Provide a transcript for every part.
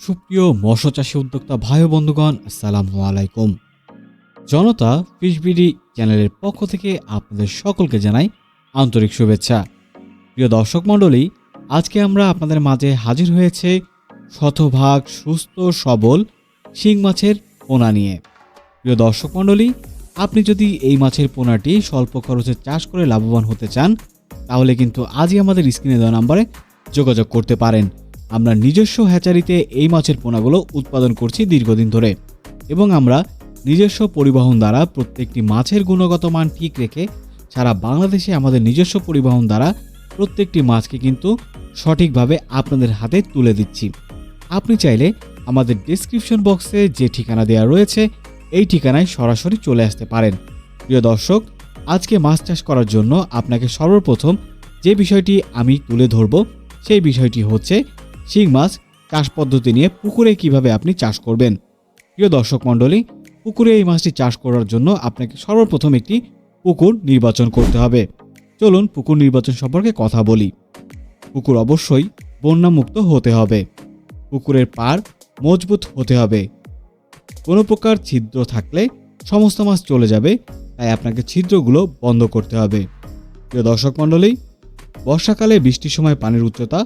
সুপ্রিয় মৎস্য চাষী উদ্যোক্তা ভাই বন্ধুগণ, আসসালামু আলাইকুম। জনতা ফিশবিডি চ্যানেলের পক্ষ থেকে আপনাদের সকলকে জানাই আন্তরিক শুভেচ্ছা। প্রিয় দর্শক মণ্ডলী, আজকে আমরা আপনাদের মাঝে হাজির হয়েছে শতভাগ সুস্থ সবল শিং মাছের পোনা নিয়ে। প্রিয় দর্শক মণ্ডলী, আপনি যদি এই মাছের পোনাটি স্বল্প খরচে চাষ করে লাভবান হতে চান, তাহলে কিন্তু আজই আমাদের স্ক্রিনে দেওয়া নাম্বারে যোগাযোগ করতে পারেন। আমরা নিজস্ব হ্যাচারিতে এই মাছের পোনাগুলো উৎপাদন করছি দীর্ঘদিন ধরে এবং আমরা নিজস্ব পরিবহন দ্বারা প্রত্যেকটি মাছের গুণগত মান ঠিক রেখে সারা বাংলাদেশে আমাদের নিজস্ব পরিবহন দ্বারা প্রত্যেকটি মাছকে কিন্তু সঠিকভাবে আপনাদের হাতে তুলে দিচ্ছি। আপনি চাইলে আমাদের ডিসক্রিপশন বক্সে যে ঠিকানা দেওয়া রয়েছে, এই ঠিকানায় সরাসরি চলে আসতে পারেন। প্রিয় দর্শক, আজকে মাছ চাষ করার জন্য আপনাকে সর্বপ্রথম যে বিষয়টি আমি তুলে ধরব, সেই বিষয়টি হচ্ছে শিং মাছ চাষ পদ্ধতি নিয়ে পুকুরে কীভাবে আপনি চাষ করবেন? প্রিয় দর্শক মণ্ডলী, পুকুরে এই মাছটি চাষ করার জন্য আপনাকে সর্বপ্রথম একটি পুকুর নির্বাচন করতে হবে। চলুন পুকুর নির্বাচন সম্পর্কে কথা বলি। পুকুর অবশ্যই বন্যামুক্ত হতে হবে। পুকুরের পার মজবুত হতে হবে। কোনো প্রকার ছিদ্র থাকলে সমস্ত মাছ চলে যাবে, তাই আপনাকে ছিদ্রগুলো বন্ধ করতে হবে। প্রিয় দর্শক মণ্ডলী, বর্ষাকালে বৃষ্টির সময় পানির উচ্চতা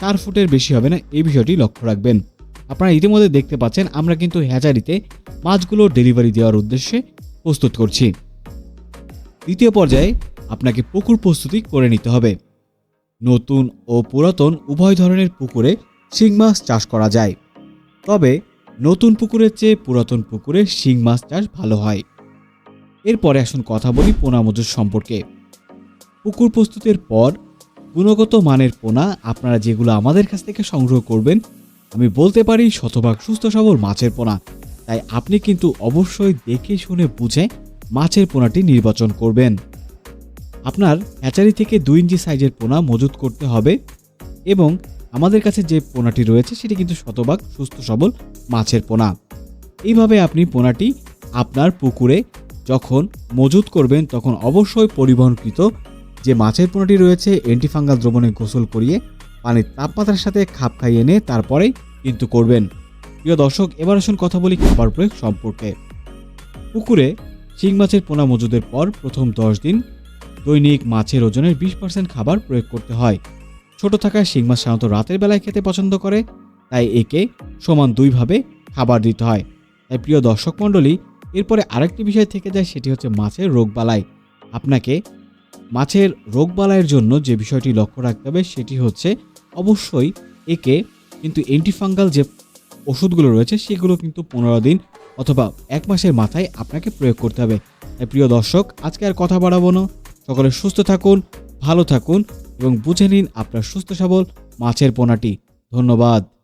চার ফুটের বেশি হবে না এই বিষয়টি লক্ষ্য রাখবেন। আপনারা ইতিমধ্যে দেখতে পাচ্ছেন, আমরা কিন্তু হ্যাচারিতে মাছগুলো ডেলিভারি দেওয়ার উদ্দেশ্যে প্রস্তুত করছি। দ্বিতীয় পর্যায়ে আপনাকে পুকুর প্রস্তুতি করে নিতে হবে। নতুন ও পুরাতন উভয় ধরনের পুকুরে শিং মাছ চাষ করা যায়। তবে নতুন পুকুরের চেয়ে পুরাতন পুকুরে শিং মাছ চাষ ভালো হয়। এরপরে আসুন কথা বলি পোনা মজুর সম্পর্কে। পুকুর প্রস্তুতের পর গুণগত মানের পোনা আপনারা যেগুলো আমাদের কাছ থেকে সংগ্রহ করবেন, আমি বলতে পারি শতভাগ সুস্থ সবল মাছের পোনা। তাই আপনি কিন্তু অবশ্যই দেখে শুনে বুঝে মাছের পোনাটি নির্বাচন করবেন। আপনার হ্যাচারি থেকে দুই ইঞ্চি সাইজের পোনা মজুত করতে হবে এবং আমাদের কাছে যে পোনাটি রয়েছে সেটি কিন্তু শতভাগ সুস্থ সবল মাছের পোনা। এইভাবে আপনি পোনাটি আপনার পুকুরে যখন মজুত করবেন তখন অবশ্যই পরিবহনকৃত যে মাছের পোনাটি রয়েছে অ্যান্টিফাঙ্গাল দ্রবণে গোসল করিয়ে পানির তাপমাত্রার সাথে খাপ খাইয়ে এনে তারপরেই কিন্তু করবেন। প্রিয় দর্শক, এবার আসুন কথা বলি খাবার প্রয়োগ সম্পর্কে। পুকুরে শিং মাছের পোনা মজুদের পর প্রথম দশ দিন দৈনিক মাছের ওজনের বিশ পার্সেন্ট খাবার প্রয়োগ করতে হয়। ছোট থাকায় শিং মাছ সাধারণত রাতের বেলায় খেতে পছন্দ করে, তাই একে সমান দুইভাবে খাবার দিতে হয়। তাই প্রিয় দর্শক মণ্ডলী, এরপরে আরেকটি বিষয় থেকে যায়, সেটি হচ্ছে মাছের রোগবালাই আপনাকে মাছের রোগবালাইয়ের জন্য যে বিষয়টি লক্ষ্য রাখতে হবে সেটি হচ্ছে অবশ্যই একে কিন্তু অ্যান্টিফাঙ্গাল যে ওষুধগুলো রয়েছে সেগুলো কিন্তু পনেরো দিন অথবা এক মাসের মাথায় আপনাকে প্রয়োগ করতে হবে। তাই প্রিয় দর্শক, আজকে আর কথা বাড়াবো না। সকলে সুস্থ থাকুন, ভালো থাকুন এবং বুঝে নিন আপনার সুস্থ সবল মাছের পোনাটি। ধন্যবাদ।